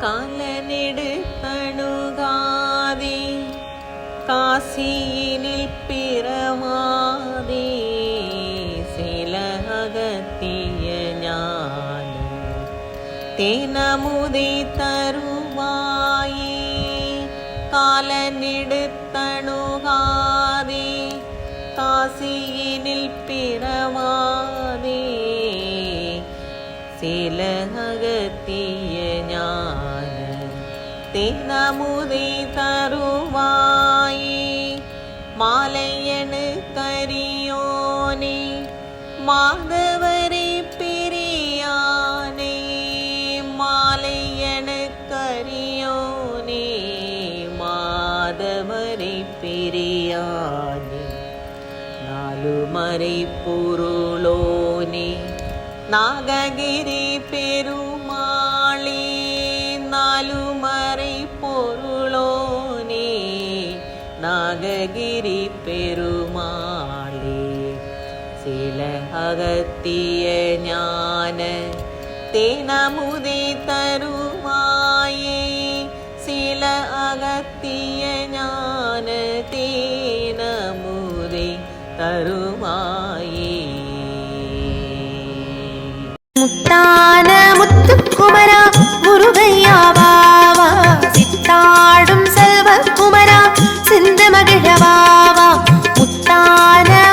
காலநெடு காசியினில் பிறவாதே சில அகத்திய ஞான தினமுதி தருவாயே காலநெடுத்தணுகாதே காசியினில் பிறவாதே சில அகத்திய தேனமுதை தருவாயே. மாலையனு கரியோனே மாதவரே பிரியானே. மாலையனு கரியோனே மாதவரை பிரியானே. நாலுமறை பொருளோனே நாககிரி பெரு நாககிரி பெருமாளே சில அகத்திய ஞான தேனமுதே தருவாயே சில அகத்திய ஞான தேனமுதே தருவாயே முத்தான முத்து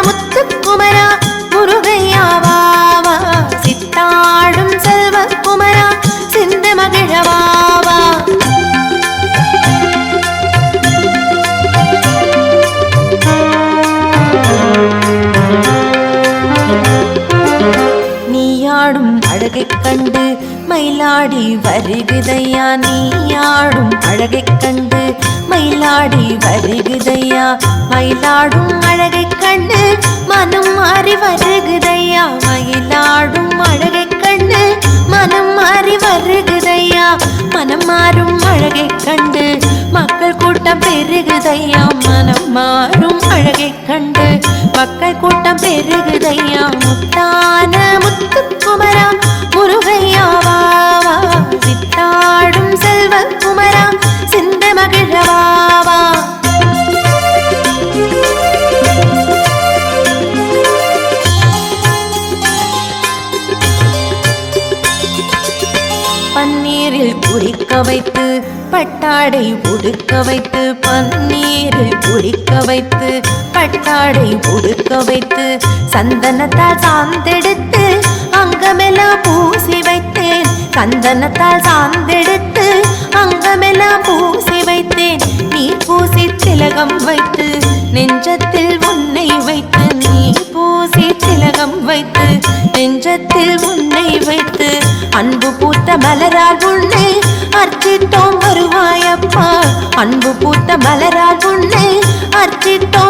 முத்துக்குமரா முருகையாவாவா சித்தாடும் செல்வ குமரா சிந்து மகிழவாவா நீயாடும் அழகைக் கண்டு மயிலாடி வருகுதையா நீயாடும் அழகைக் கண்டு மயிலாடி வருகுதையா மயிலாடும் அழகை மாறி வருகுதையா? மயிலாடும் அழகை கண்டு மனம் மாறி வருகுதையா? மனம் மாறும் அழகை கண்டு மக்கள் கூட்டம் பெருகுதையா? மனம் மாறும் அழகை கண்டு மக்கள் கூட்டம் பெருகுதையா? முத்தான முத்துக்குமரா முருகையா வா சித்தாடும் செல்வ பன்னீரில் வைத்து பட்டாடை உடுக்க வைத்து பன்னீரை குளிக்க வைத்து பட்டாடை உடுக்க வைத்து சந்தனத்தால் சாந்தெடுத்து அங்கமெல்லாம் பூசி வைத்தேன். சந்தனத்தால் சாந்தெடுத்து அங்கமெல்லாம் பூசி வைத்தேன். நீ பூசி திலகம் வைத்து நெஞ்சத்தில் உன்னை வைத்து நீ பூசி திலகம் வைத்து நெஞ்சத்தில் உன்னை வைத்து அன்பு பூத்த மலரால் உன்னை அர்ச்சித்தோம் வருவாயப்பா. அன்பு பூத்த மலரால் உன்னை அர்ச்சித்தோம்